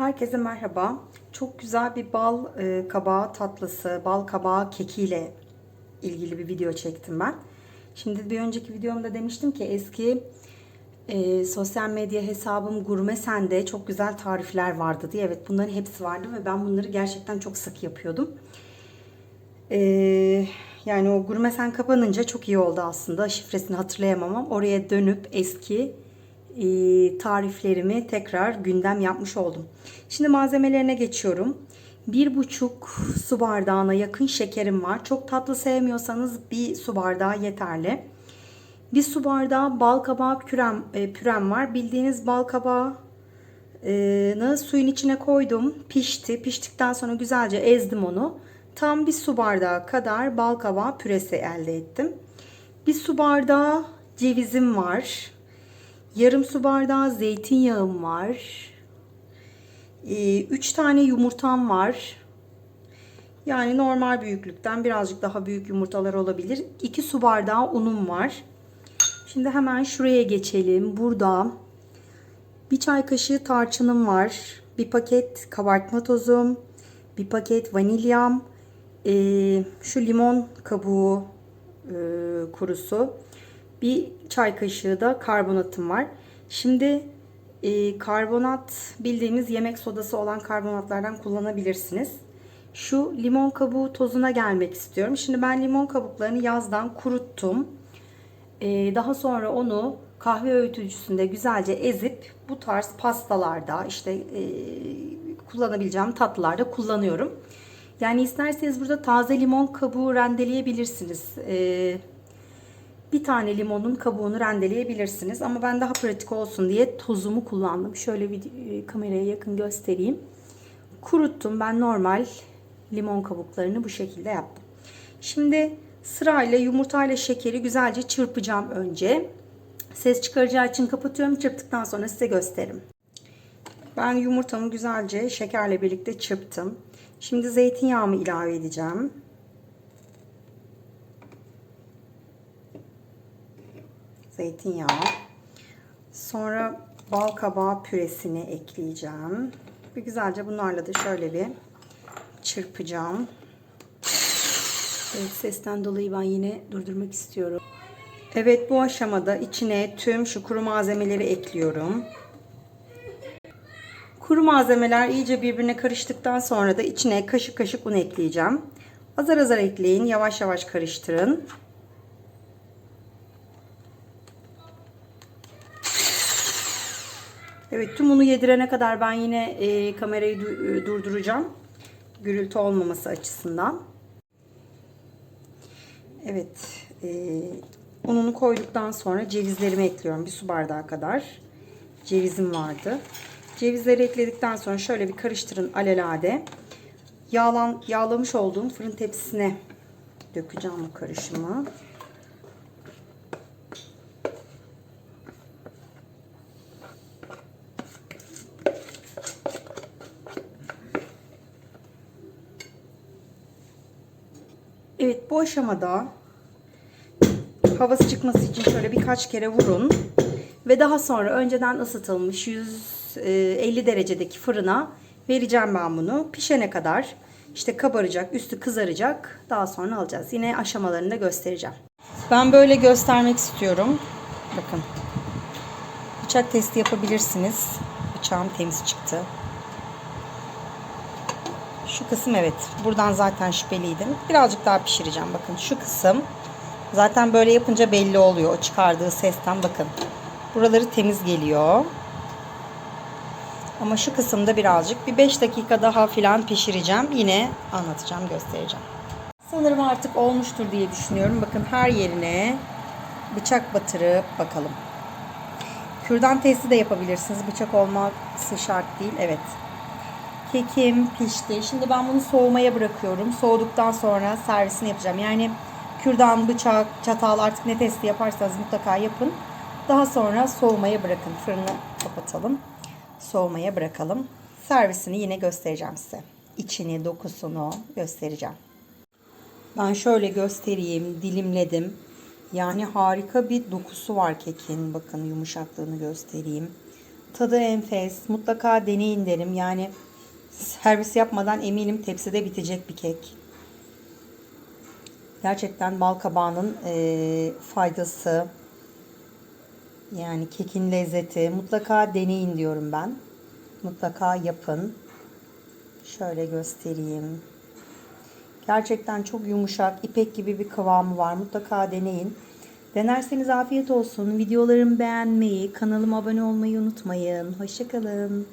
Herkese merhaba. Çok güzel bir bal e, kabağı tatlısı, bal kabağı kekiyle ilgili bir video çektim ben. Şimdi bir önceki videomda demiştim ki eski e, sosyal medya hesabım Gurme Sen'de çok güzel tarifler vardı diye. Evet bunların hepsi vardı ve ben bunları gerçekten çok sık yapıyordum. E, yani o Gurme Sen kapanınca çok iyi oldu aslında. Şifresini hatırlayamam ama oraya dönüp eski tariflerimi tekrar gündem yapmış oldum. Şimdi malzemelerine geçiyorum. Bir buçuk su bardağına yakın şekerim var. Çok tatlı sevmiyorsanız bir su bardağı yeterli. Bir su bardağı bal kabağı pürem, e, pürem var. Bildiğiniz bal kabağını suyun içine koydum. Pişti. Piştikten sonra güzelce ezdim onu. Tam bir su bardağı kadar bal kabağı püresi elde ettim. Bir su bardağı cevizim var. Yarım su bardağı zeytinyağım var. 3 tane yumurtam var. Yani normal büyüklükten birazcık daha büyük yumurtalar olabilir. 2 su bardağı unum var. Şimdi hemen şuraya geçelim. Burada bir çay kaşığı tarçınım var. Bir paket kabartma tozum. Bir paket vanilyam. Ee, şu limon kabuğu e, kurusu. Bir çay kaşığı da karbonatım var. Şimdi e, karbonat bildiğimiz yemek sodası olan karbonatlardan kullanabilirsiniz. Şu limon kabuğu tozuna gelmek istiyorum. Şimdi ben limon kabuklarını yazdan kuruttum. E, daha sonra onu kahve öğütücüsünde güzelce ezip bu tarz pastalarda işte e, kullanabileceğim tatlılarda kullanıyorum. Yani isterseniz burada taze limon kabuğu rendeleyebilirsiniz. E, bir tane limonun kabuğunu rendeleyebilirsiniz. Ama ben daha pratik olsun diye tozumu kullandım. Şöyle bir e, kameraya yakın göstereyim. Kuruttum. Ben normal limon kabuklarını bu şekilde yaptım. Şimdi sırayla yumurtayla şekeri güzelce çırpacağım önce. Ses çıkaracağı için kapatıyorum. Çırptıktan sonra size gösteririm. Ben yumurtamı güzelce şekerle birlikte çırptım. Şimdi zeytinyağımı ilave edeceğim. Zeytinyağı. Sonra bal kabağı püresini ekleyeceğim. Bir güzelce bunlarla da şöyle bir çırpacağım. Evet, sesten dolayı ben yine durdurmak istiyorum. Evet bu aşamada içine tüm şu kuru malzemeleri ekliyorum. Kuru malzemeler iyice birbirine karıştıktan sonra da içine kaşık kaşık un ekleyeceğim. Azar azar ekleyin. Yavaş yavaş karıştırın. Evet tüm unu yedirene kadar ben yine e, kamerayı du- durduracağım. Gürültü olmaması açısından. Evet. E, ununu koyduktan sonra cevizlerimi ekliyorum. Bir su bardağı kadar. Cevizim vardı. Cevizleri ekledikten sonra şöyle bir karıştırın alelade. Yağlan, yağlamış olduğum fırın tepsisine dökeceğim bu karışımı. Evet bu aşamada havası çıkması için şöyle birkaç kere vurun. Ve daha sonra önceden ısıtılmış 150 derecedeki fırına vereceğim ben bunu. Pişene kadar işte kabaracak, üstü kızaracak. Daha sonra alacağız. Yine aşamalarını da göstereceğim. Ben böyle göstermek istiyorum. Bakın. Bıçak testi yapabilirsiniz. Bıçağım temiz çıktı. Şu kısım evet. Buradan zaten şüpheliydim. Birazcık daha pişireceğim. Bakın şu kısım. Zaten böyle yapınca belli oluyor. O çıkardığı sesten bakın. Buraları temiz geliyor. Ama şu kısımda birazcık bir 5 dakika daha filan pişireceğim. Yine anlatacağım, göstereceğim. Sanırım artık olmuştur diye düşünüyorum. Bakın her yerine bıçak batırıp bakalım. Kürdan testi de yapabilirsiniz. Bıçak olması şart değil. Evet. Kekim pişti. Şimdi ben bunu soğumaya bırakıyorum. Soğuduktan sonra servisini yapacağım. Yani kürdan, bıçak, çatal artık ne testi yaparsanız mutlaka yapın. Daha sonra soğumaya bırakın. Fırını kapatalım. Soğumaya bırakalım. Servisini yine göstereceğim size. İçini, dokusunu göstereceğim. Ben şöyle göstereyim. Dilimledim. Yani harika bir dokusu var kekin. Bakın yumuşaklığını göstereyim. Tadı enfes. Mutlaka deneyin derim. Yani servis yapmadan eminim tepside bitecek bir kek. Gerçekten bal kabağının eee, faydası yani kekin lezzeti mutlaka deneyin diyorum ben. Mutlaka yapın. Şöyle göstereyim. Gerçekten çok yumuşak, ipek gibi bir kıvamı var. Mutlaka deneyin. Denerseniz afiyet olsun. Videolarımı beğenmeyi, kanalıma abone olmayı unutmayın. Hoşçakalın.